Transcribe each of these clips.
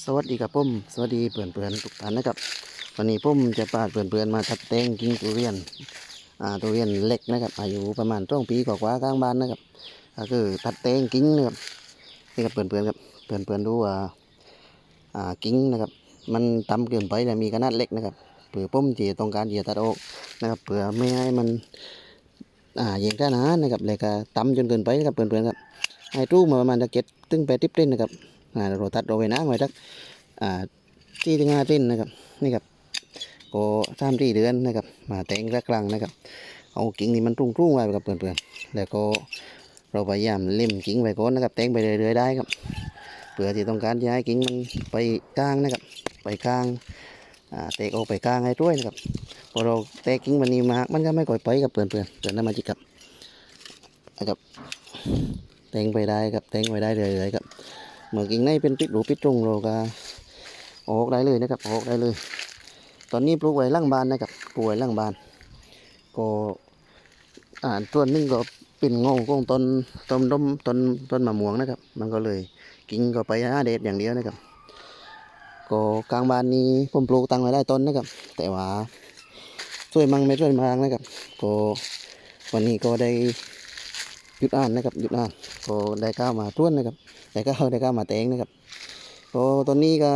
สวัสดีครับผมสวัสดีเพื่อนเพื่อนทุกท่านนะครับ วันนี้ผมจะพาดเพื่อนเพื่อนมาตัดแต่งกิ่งทุเรียนอ่าทุเรียนเล็กนะครับอายุประมาณสองปีกว่าๆข้างบ้านนะครับก็คือตัดแต่งกิ่งนะครับนี่ครับเพื่อนเพื่อนๆครับเพื่อนเพื่อนๆดูว่าอ่ากิ่งนะครับ มันต่ำเกินไปและมีขนาดเล็กนะครับเพื่อผมที่ต้องการจะตัดออกนะครับเพื่อไม่ให้มันอ่าเยียงก้นานะครับแล้วก็ต่ำจนเกินไปนะครับเพื่อนเพื่อนครับให้ตู้มาประมาณจะเก็ดตึงแปดทิปเต้นนะครับ อ่าเราตัดเราไว้นะไว้สักอ่าที่ถึงาเส้นนะครับนี่ครับก็สามที่เดือนนะครับมาแต่งกลางนะครับ เอากิ่งนี่มันรุ่งๆไว้ครับเพื่อนๆแล้วก็เราพยายามเล่มกิ่งไว้ก่อนนะครับ แต่งไปเรื่อยๆได้ครับเพื่อที่ต้องการจะให้กิ่งมันไปกลางนะครับ ไปกลางอ่าแตกออกไปกลางให้ด้วยนะครับพอเราแตกกิ่งมันนี่มากมันก็ไม่ก่อยไปกับเพื่อนๆเพื่อนน้ำมาจิกับนะครับแต่งไปได้ครับแต่งไปได้เรื่อยๆครับ เหมื่อกิ่งในเป็นปิดหรูปิดตรงเราก็ออกได้เลยนะครับออกได้เลย ตอนนี้ปลูกไว้ล่างบานนะครับปลูกไว้ล่างบาน ก็อ่าต้นนึงก็เป็นงงของต้นต้นต้นต้นต้นมะม่วงนะครับ มันก็เลยกิ่งก็ไปหาเด็ดอย่างเดียวนะครับ ก็กลางบานนี้ผมปลูกตั้งไว้ได้ต้นนะครับ แต่ว่าช่วยมังไม่ช่วยมังนะครับ ก็วันนี้ก็ได้ ยุดอ่านนะครับหยุดอ่านก็ได้ก้าวมาต้วนนะครับแต่ก็ได้ก็มาแตงนะครับก็ตอนนี้ก็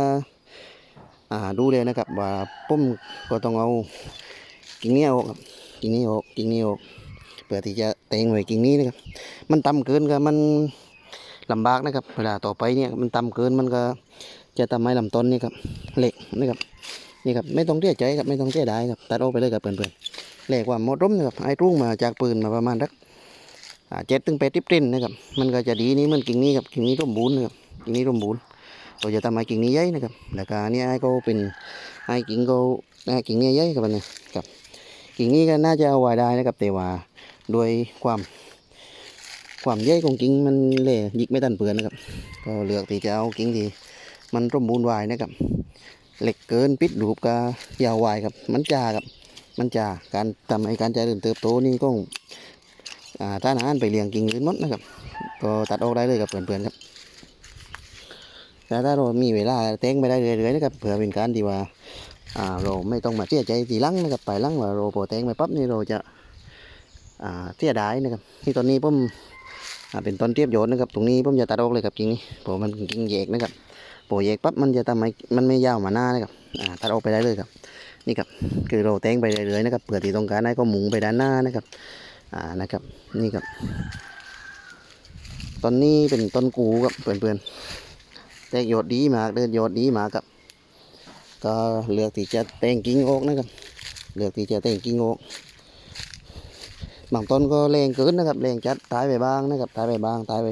อ่าดูเลยนะครับว่าปุ้มก็ต้องเอากิ่งนี้ออกครับกิ่งนี้ออกกิ่งนี้ออกเพื่อที่จะแตงไว้กิ่งนี้นะครับ มันต่ำเกินก็มันลำบากนะครับเวลาต่อไปเนี่ยมันต่ำเกินมันก็จะทำให้ลำต้นนี่ครับเหล็กนะครับนี่ครับไม่ต้องเสียใจครับไม่ต้องเสียดายครับตัดออกไปเลยครับเพื่อนๆเหล็กว่าหมดร่มนะครับไอ้รุ่งมาจากปืนมาประมาณสัก เจ็ดถึงแปดทิปตินนะครับ มันก็จะดีนี่มันกิ่งนี้ครับกิ่งนี้ร่มบูนนะครับ กิ่งนี้ร่มบูนเราจะทำให้กิ่งนี้ใหญ่นะครับ แล้วก็อันนี่ไอ้ก็เป็นไอ้กิ่งก็ไอ้กิ่งนี้ใหญ่ครับอันนี้ครับ กิ่งนี้ก็น่าจะเอาไว้ได้นะครับแต่ว่าโดยความความใหญ่ของกิ่งมันเละยิกไม่ตันเปลือนนะครับ ก็เลือกที่จะเอากิ่งที่มันร่มบูนไว้นะครับ เหล็กเกินปิดรูปก็ยาวไว้ครับ มันจาครับ มันจาการทำให้การเจริญเติบโตนี่ก็ ถ้าอาหารไปเลี้ยงกิ่งอื่นมดนะครับ ก็ตัดออกได้เลยกับเพื่อนๆครับแต่ถ้าเรามีเวลาเต้งไปได้เรื่อยๆนะครับเผื่อเป็นการที่ว่าอ่าเราไม่ต้องมาเสียใจทีหลังนะครับไปหลังว่าเราพอเต้งไปปั๊บนี่เราจะอ่าเสียดายนะครับที่ตอนนี้ผมอ่าเป็นต้นเทียบโยนนะครับ ตรงนี้ผมจะตัดออกเลยครับกิ่งนี้เพราะมันกิ่งแยกนะครับพอแยกปั๊บมันจะทำให้มันไม่ยาวมาหน้านะครับอ่าตัดออกไปได้เลยครับนี่ครับคือเราเต้งไปเรื่อยๆนะครับเผื่อที่ต้องการให้ก็หมุงไปด้านหน้านะครับ อ่านะครับนี่ครับต้นนี้เป็นต้นกูครับเพื่อนๆแต่ยอดดีมากเดินยอดดีมากครับ ก็เลือกที่จะแต่งกิ่งออกนะครับ เลือกที่จะแต่งกิ่งออกบางต้นก็แรงเกินนะครับแรงจัดตายไปบ้างนะครับตายไปบ้างตายไป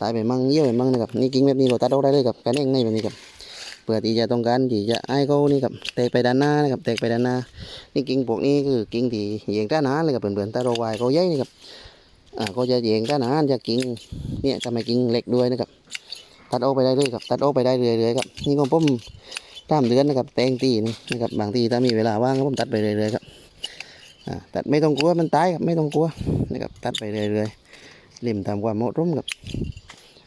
ตายไปมั่งเยี่ยวไปมั่งนะครับนี่กิ่งแบบนี้เราตัดออกได้เลยครับการเองในแบบนี้ครับ เพื่อที่จะต้องการที่จะให้เขานี่ครับแตกไปด้านหน้านะครับแตกไปด้านหน้า นี่กิ่งพวกนี้คือกิ่งที่เหยียงก้านหานเลยครับเพื่อนๆแต่เราวายเขาใหญ่นี่ครับอ่าก็จะเหยียงก้านหานจากกิ่งเนี่ยทำให้กิ่งเล็กด้วยนะครับตัดออกไปได้เลยครับตัดออกไปได้เรื่อยๆครับนี่ของผมตามเดือนนะครับแตงตีนนะครับบางทีถ้ามีเวลาว่างก็ผมตัดไปเรื่อยๆครับอ่าตัดไม่ต้องกลัวมันตายครับไม่ต้องกลัวนะครับตัดไปเรื่อยๆเล่มตามความเหมาะสมครับ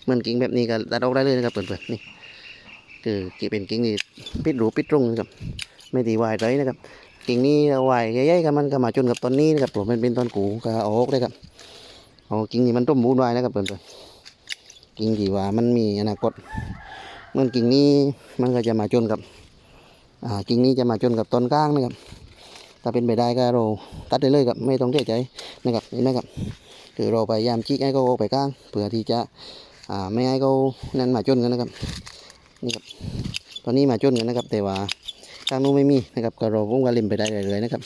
เหมือนกิ่งแบบนี้ก็ตัดออกได้เลยนะครับเพื่อนๆนี่ คือเป็นกิ่งที่ปิดรูปิดตรงนะครับไม่ตีวายเลยนะครับกิ่งนี้เอาไว้ใหญ่ๆกันมันก็มาจนกับต้นนี้นะครับผมมันเป็นต้นกูก็เออกเลยครับเอกิ่งนี้มันต้มบูนไว้นะครับเพื่อนๆกิ่งที่ว่ามันมีอนาคตเมื่อกิ่งนี้มันก็จะมาจนกับอ่ากิ่งนี้จะมาจนกับต้นก้างนะครับถ้าเป็นไปได้ก็เราตัดได้เลยครับไม่ต้องเสียใจนะครับเห็นไหมครับคือเราพยายามชี้ให้เขาออกไปก้างเพื่อที่จะอ่าไม่ให้เขานั่นมาจนกันนะครับ นี่ครับ ตอนนี้มาจนกันนะครับ แต่ว่าทางนู้นไม่มีนะครับก็เราผมก็เล่มไปได้เรื่อยๆนะครับ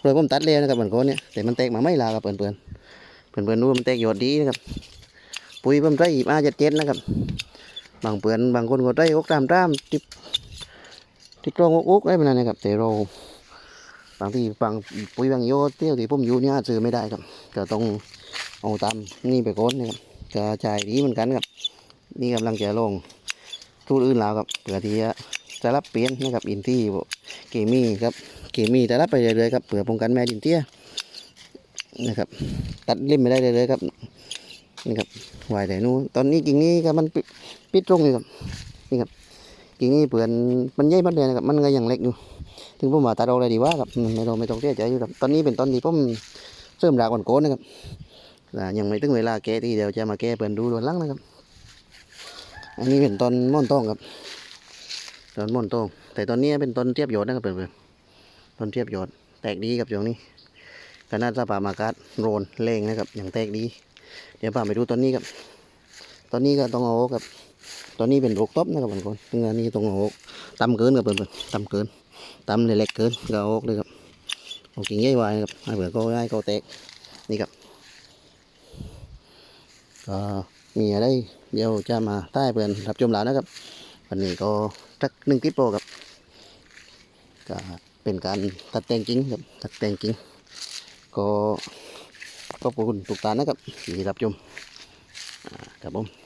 เลยผมตัดแล้วนะครับเหมือนคนเนี่ยแต่มันแตกมาไม่ลาครับเพื่อนเพื่อนเพื่อนเพื่อนๆดูว่ามันแตกยอดดีนะครับ ปุ๋ยผมใส่อีอาเจ็ดเจ็ดนะครับ บางเพื่อนบางคนก็ใส่อกตามตามติดติดกล้องอกอกได้เหมือนกันนะครับแต่เราบางทีบางปุ๋ยบางโยเที่ยวที่ผมอยู่เนี่ยซื้อไม่ได้ครับก็ต้องเอาตามนี่ไปก่อนนะครับกระจายดีเหมือนกันครับ นี่กำลังจะลง ทุนอื่นแล้วครับเพื่อที่จะจะรับเปลี่ยนนะครับอินที่เกมี่ครับเกมี่จะรับไปเรื่อยๆครับเผื่อป้องกันแม่ดินเตี้ยนะครับ ตัดเล่มไปได้เรื่อยๆครับนี่ครับวายแต่นู้นตอนนี้กิ่งนี้ก็มันปิดตรงอยู่ครับนี่ครับกิ่งนี้เปลือนมันใหญ่หมดเลยนะครับมันก็ยังเล็กอยู่ ถึงผมว่าตัดออกเลยดีว่าครับไม่ต้องไม่ต้องเสียใจอยู่ครับตอนนี้เป็นตอนที่ผมเริ่มรากอ่อนโกนนะครับอ่ยังไม่ถึงเวลาแก้ที่เดียวจะมาแก้เปลือนดูดวนลังนะครับ อันนี้เป็นต้นม่อนทองครับต้นม่อนทองแต่ตอนนี้เป็นต้นเทียบยอดนะครับเพื่อนๆต้นเทียบยอดแตกดีครับช่วงนี้ขนาดสภาพอากาศโรนแรงนะครับ อย่างแตกดี เดี๋ยวพาไปดูต้นนี้ครับต้นนี้ก็ต้องเอาครับ ตอนนี้เป็นโรคตบนะครับบางคนซึ่งนนี้ต้องเอาต่ำเกินครับเพื่อนๆต่ำเกินต่ำเลยเล็กเกินก็เอาออกเลยครับเอากิ่งใหญ่ไว้นะครับให้เผื่อก็ให้เขาแตกนี่ครับก็ มีอะไรเดี๋ยวจะมาใต้เพื่อนรับชมแล้วนะครับ วันนี้ก็สักหนึ่งคลิปโปรครับก็เป็นการตัดแต่งจริงครับตัดแต่งจริงก็ขอบคุณทุกท่านนะครับที่รับชมอ่าครับผม